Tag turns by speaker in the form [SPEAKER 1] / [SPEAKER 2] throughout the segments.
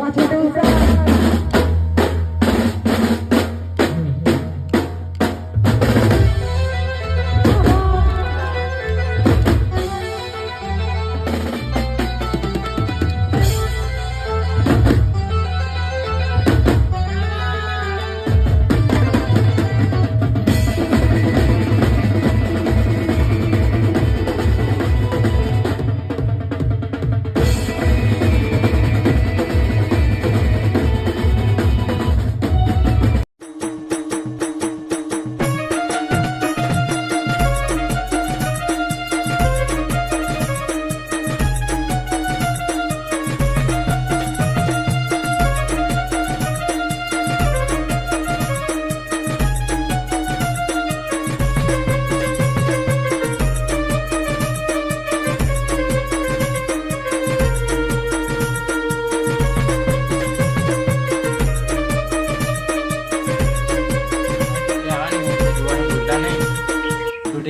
[SPEAKER 1] Watch it do.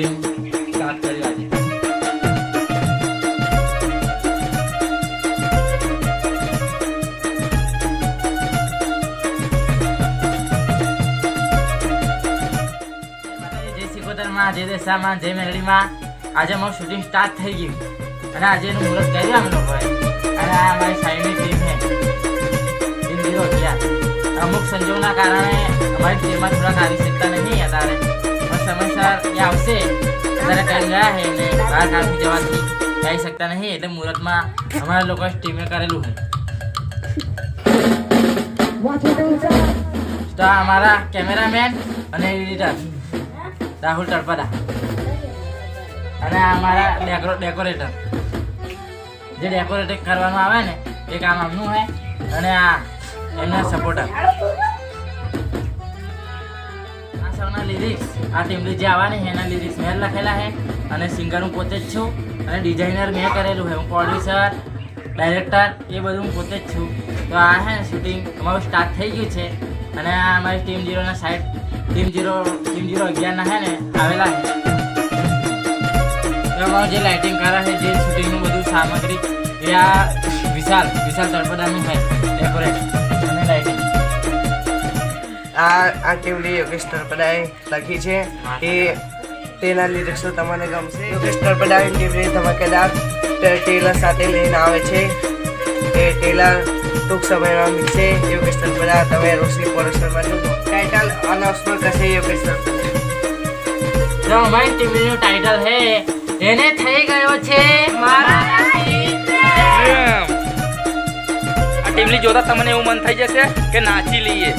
[SPEAKER 2] Shooting start કર્યું આજે જય માતાજી, જય સિકોતરમાં જય દેશામાં જય મેલડીમાં આજે અમારું શૂટિંગ સ્ટાર્ટ થઈ ગયું. અને આજે એનું મુહૂર્ત કર્યું અમે લોકોએ. અને આ અમારી સાઈડની ટીમ છે. ટીમ ઝીરો અગિયાર અમુક સંજોગના કારણે અમારી ટીમમાં થોડાક આવી શકતા નહીં અત્યારે. પણ સમયસર એ આવશે. અત્યારે કામ ગયા છે બહાર કામથી જવાથી આવી શકતા નહીં એટલે મુહૂર્તમાં અમારા લોકોએ સ્ટીમે કરેલું છે. તો અમારા કેમેરામેન અને એડિટર રાહુલ તળપદા. અને અમારા ડેકોરો ડેકોરેટર જે ડેકોરેટ કરવાનું આવે ને, એ કામ આમનું હોય અને આ એમના સપોર્ટર સૌના લિરિક્સ આ ટીમલી જે આવવાની છે, એના લિરિક્સ મેં લખેલા છે. અને સિંગર હું પોતે જ છું. અને ડિઝાઇનર મેં કરેલું છે. હું પ્રોડ્યુસર ડાયરેક્ટર એ બધું હું પોતે જ છું. તો આ છે ને શૂટિંગ અમારું સ્ટાર્ટ થઈ ગયું છે. અને આ અમારી team જીરોના side team zero team zero અગિયારના છે ને, આવેલા છે. અમારું જે લાઇટિંગ કરે છે, જે શૂટિંગનું બધું સામગ્રી, એ આ વિશાલ વિશાલ તળપદાનું છે ડેકોરેટ
[SPEAKER 3] આ આ કેવડી યોગેશ ટરપડાએ લખી છે? એ તેના લિરિક્સો તમને ગમશે? યોગેશ ટરપડાની કેવડી ધમાકેદાર ટેલર સાથે લઈને આવે છે? એ ટેલર ટૂંક સમયમાં મિલશે યોગેશ ટરપડા તમે રોશની પ્રોડક્શનમાં જોજો ટાઇટલ અનાઉન્સમેન્ટ કરશે યોગેશ
[SPEAKER 2] જો અમારી ટીમનું ટાઇટલ હે એને થઈ ગયો છે મારા
[SPEAKER 4] આ ટીમલી જોતા તમને એવું મન થઈ જશે કે નાચી લઈએ.